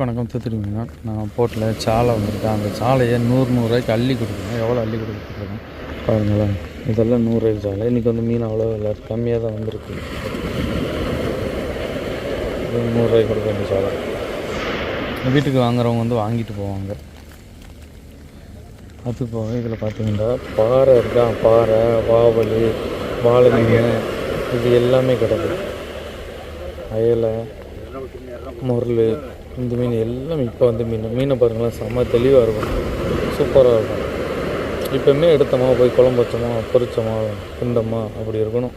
வணக்கம் தூத்துக்குடிங்க நான் போட்டில் சாலை வந்திருக்கேன் அந்த சாலையை நூறு நூறுரூவாய்க்கு அள்ளி கொடுக்குறேன் எவ்வளோ அள்ளி கொடுக்குறேன் பாருங்களேன். இதெல்லாம் நூறுரூவாய்க்கு சாலை. இன்றைக்கி வந்து மீன் அவ்வளோ இல்லை கம்மியாக தான் வந்திருக்கு. இது நூறுரூவாய்க்கு கொடுக்க வேண்டிய சாலை. வீட்டுக்கு வாங்குறவங்க வந்து வாங்கிட்டு போவாங்க. அது போக இதில் பார்த்தீங்கன்னா பாறை இருக்கா? பாறை வாவல் வாழை மீன் இது எல்லாமே கிடக்குது அயலை முருள் இந்த மீன் எல்லாம் இப்போ வந்து மீன் மீனை பாருங்களேன் செம்ம தெளிவாக இருக்கும். சூப்பராக இருக்கும். இப்போமே எடுத்தோமா போய் குழம்பு வச்சோமா பொரிச்சோமா திண்டோமா அப்படி இருக்கணும்.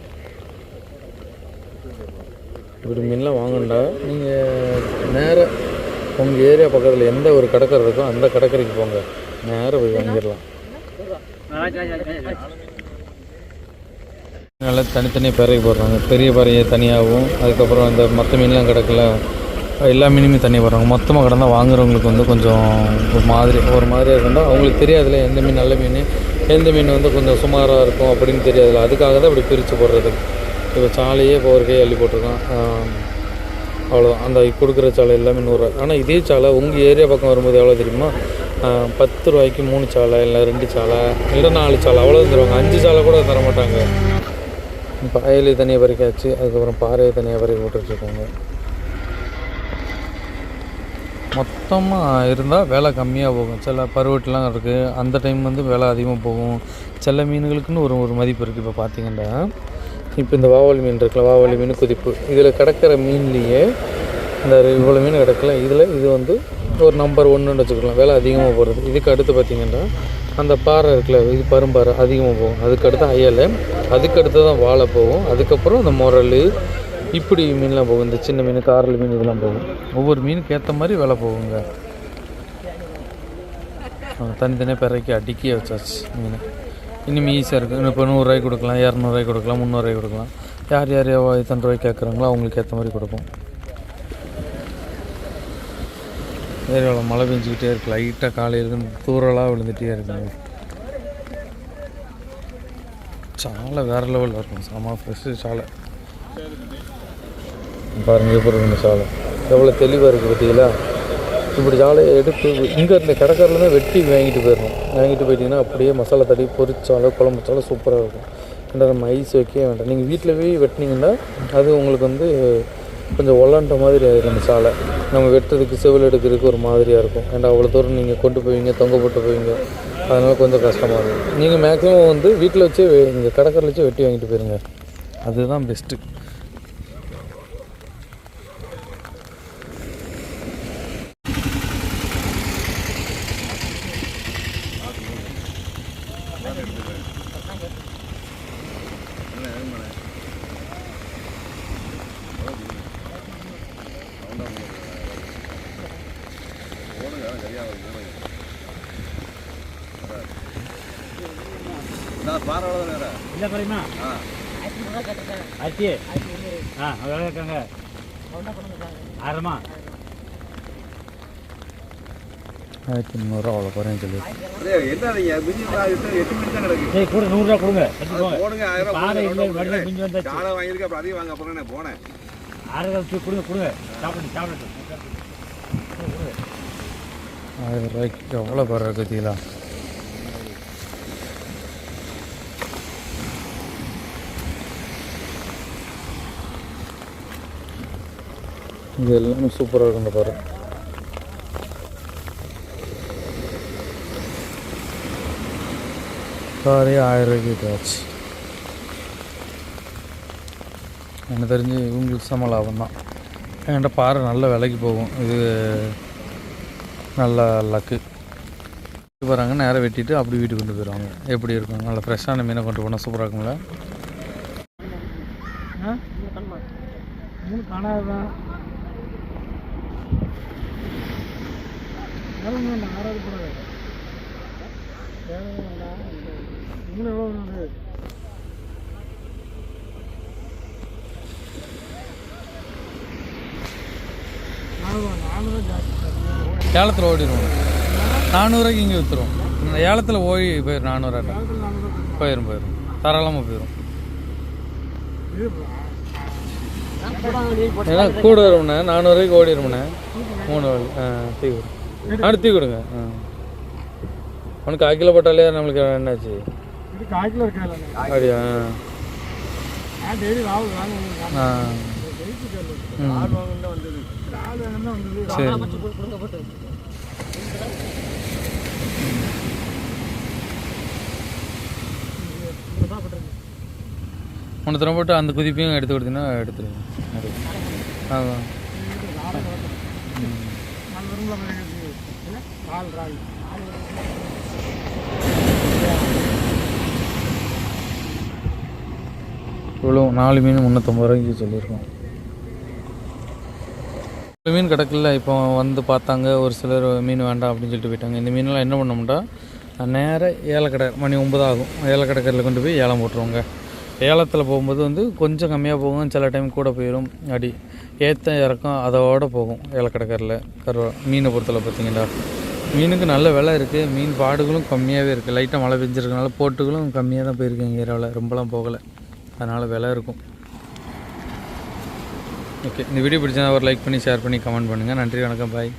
இப்படி மீன்லாம் வாங்கண்டா நீங்கள் நேராக உங்கள் ஏரியா பக்கத்தில் எந்த ஒரு கடற்கரை இருக்கோ அந்த கடற்கரைக்கு போங்க. நேராக போய் வாங்கிடலாம். நல்லா தனித்தனியாக பிறகு போடுறாங்க. பெரிய பறையை தனியாகவும் அதுக்கப்புறம் இந்த மற்ற மீன்லாம் கிடக்கல எல்லா மீனுமே தண்ணி போடுறாங்க. மொத்தமாக கடந்தால் வாங்குறவங்களுக்கு வந்து கொஞ்சம் ஒரு மாதிரி ஒரு மாதிரியாக இருந்தால் அவங்களுக்கு தெரியாதுல்ல எந்த மீன் நல்ல மீன். எந்த மீன் வந்து கொஞ்சம் சுமாராக இருக்கும் அப்படின்னு தெரியாதுல்ல. அதுக்காக தான் இப்படி பிரித்து போடுறது. இப்போ சாலையே இப்போ ஒரு கை அள்ளி போட்டிருக்கான். அவ்வளோ அவ்வளோதான் அந்த கொடுக்குற சாலை எல்லாமே நூறுரூவா ஆனால் இதே சாலை உங்கள் ஏரியா பக்கம் வரும்போது எவ்வளோ தெரியுமா? பத்து ரூபாய்க்கு மூணு சாலை இல்லை ரெண்டு சாலை இல்லை நாலு சாலை அவ்வளோ தருவாங்க. அஞ்சு சாலை கூட தர மாட்டாங்க. இப்போ தனியாக பறிக்காச்சு. அதுக்கப்புறம் பாறையை தனியாக பறிக்க போட்டுட்ருக்காங்க மொத்தமாக இருந்தால் விலை கம்மியாக போகும். சில பருவட்டெலாம் இருக்குது அந்த டைம் வந்து விலை அதிகமாக போகும். சில மீன்களுக்குன்னு ஒரு ஒரு மதிப்பு இருக்குது இப்போ பார்த்தீங்கன்னா இப்போ இந்த வாவல் மீன் இருக்குல்ல வாவல் மீன் குதிப்பு. இதில் கிடக்கிற மீன்லேயே இந்த இவ்வளோ மீன் கிடக்கல இதில் இது வந்து ஒரு நம்பர் ஒன்றுன்னு வச்சுக்கலாம். விலை அதிகமாக போகிறது இதுக்கு அடுத்து பார்த்தீங்கன்னா அந்த பாறை இருக்குல்ல இது பரும்பாறை அதிகமாக போகும். அதுக்கு அடுத்து அயல் அதுக்கு அடுத்து தான் வாழை போகும். அதுக்கப்புறம் இந்த முரல் இப்படி மீன்லாம் போகும் இந்த சின்ன மீன் காரல் மீன் இதெல்லாம் போகும். ஒவ்வொரு மீனுக்கு ஏற்ற மாதிரி விலை போகுங்க. தனித்தனியாக பிறக்கி அடிக்கி வச்சாச்சு மீன். இனிமே ஈஸியாக இருக்குது இப்போ நூறுரூவாய்க்கு கொடுக்கலாம் இரநூறுவாய்க்கு கொடுக்கலாம் முந்நூறுவாய்க்கு கொடுக்கலாம். யார் யார் எவ்வளோ எத்தனை ரூபாய்க்கு கேட்குறாங்களோ அவங்களுக்கு ஏற்ற மாதிரி கொடுப்போம். ஏரியாவில் மழை பெஞ்சிக்கிட்டே இருக்கு. லைட்டாக காலையிலேருந்து தூரலாக விழுந்துகிட்டே இருக்குங்க சாலை வேறு லெவலில் இருக்கும். செம ஃப்ரெஷ்ஷு சாலை. பாருங்கள் எப்படி இருக்கு இந்த சாலை. எவ்வளோ தெளிவாக இருக்குது பார்த்தீங்களா? இப்படி சாலையை எடுத்து இங்கே இருந்த கடைக்காரிலேருந்து வெட்டி வாங்கிட்டு போயிடணும். வாங்கிட்டு போயிட்டீங்கன்னா அப்படியே மசாலா தடி பொரிச்சாலோ குழம்பு வச்சாலும் சூப்பராக இருக்கும். ஏன்னா நம்ம ஐஸ் வைக்கவே வேண்டாம். நீங்கள் வீட்டில் போய் வெட்டினீங்கன்னா அது உங்களுக்கு வந்து கொஞ்சம் ஒல்லாண்ட மாதிரி ஆயிடும் அந்த சாலை. நம்ம வெட்டுறதுக்கு செவில் எடுக்கிறதுக்கு ஒரு மாதிரியாக இருக்கும். ஏன்னா அவ்வளோ தூரம் நீங்கள் கொண்டு போவீங்க தொங்க போட்டு போவீங்க. அதனால் கொஞ்சம் கஷ்டமாக இருக்கும். நீங்கள் மேக்ஸிமம் வந்து வீட்டில் வச்சே இங்கே கடற்கரையில் வச்சே வெட்டி வாங்கிட்டு போயிருங்க. அதுதான் பெஸ்ட்டு இல்லை குறையுமா ஆச்சு ஆ எவ்வளோ இருக்காங்க ஆயிரமா ஆயிரத்தி முந்நூறுரூவா அவ்வளோ குறையும் சொல்லி சரி கூட நூறுரூவா கொடுங்க போடுங்க பிஞ்சு வந்தாச்சு. வாங்கியிருக்க அப்புறம் அதையும் வாங்க அப்புறம் நான் போனேன். ஆயிரம் கொடுங்க கொடுங்க. சாப்பிடுங்க சாப்பிடட்டும் ஆயிரம் ரூபாய்க்கு எவ்வளோ குறை கத்திங்களா இது எல்லாமே சூப்பராக இருக்கும் இந்த பாரு ஆயிரம் ரூபாய்க்கு ஆச்சு எனக்கு தெரிஞ்சு இவங்களுக்கு சம லாபம் தான் என்கிட்ட பாறை நல்ல விலைக்கு போகும் இது நல்ல லக்கு வராங்க நேராக வெட்டிட்டு அப்படி வீட்டுக்கு கொண்டு போயிடுவாங்க எப்படி இருக்கும் நல்ல ஃப்ரெஷ்ஷான மீனை கொண்டு போனால் சூப்பராக இருக்குங்களா மூணு ஆறாவது போடாது மூணு ஏலத்தில் ஓடிடுவோம். நானூறுரூவாய்க்கு இங்கே விற்றுரும் ஏலத்தில் ஓடி போயிடும் நானூறுரூவா போயிடும் போயிடும் தாராளமாக போயிடும் ஏன்னா கூட வரும்ண்ணே. நானூறுரூவாய்க்கு ஓடிடும்ண்ணே மூணு வழி ஆ தீ கொடுங்க. ஆ தீ கொடுங்க. ஆ. உனக்கு கால் கிலோ போட்டாலே நம்மளுக்கு என்னாச்சு அப்படியா சரி ஒன்று தரம் போட்டு அந்த குதிப்பையும் எடுத்து கொடுத்தீங்கன்னா எடுத்துருங்க அதான் இவ்வளோ நாலு மீன் முந்நூற்றம்பது ரூபாய்க்கு சொல்லியிருக்கோம். மீன் கிடக்கல இப்போ வந்து பார்த்தாங்க ஒரு சிலர் மீன் வேண்டாம் அப்படின்னு சொல்லிட்டு போயிட்டாங்க. இந்த மீனெல்லாம் என்ன பண்ணோம்னா நேராக ஏலக்கடை மணி ஒன்பது ஆகும். ஏலக்கடைக்கரில் கொண்டு போய் ஏலம் போட்டுருவோங்க. ஏலத்தில் போகும்போது வந்து கொஞ்சம் கம்மியாக போகும். சில டைம் கூட போயிடும் அடி ஏற்ற இறக்கம் அதோட போகும். ஏலக்கடைக்கரில் கருவா மீனை பொறுத்தல பார்த்தீங்கன்னா. மீனுக்கு நல்ல விலை இருக்குது மீன் பாடுகளும் கம்மியாகவே இருக்குது லைட்டாக மழை பெஞ்சிருக்கனால போட்டுகளும் கம்மியாக தான் போயிருக்கு எங்கள் ஏரியாவில். ரொம்பலாம் போகலை. அதனால் விலை இருக்கும். ஓகே இந்த வீடியோ பிடிச்சா ஒரு லைக் பண்ணி ஷேர் பண்ணி கமெண்ட் பண்ணுங்கள் நன்றி வணக்கம். பாய்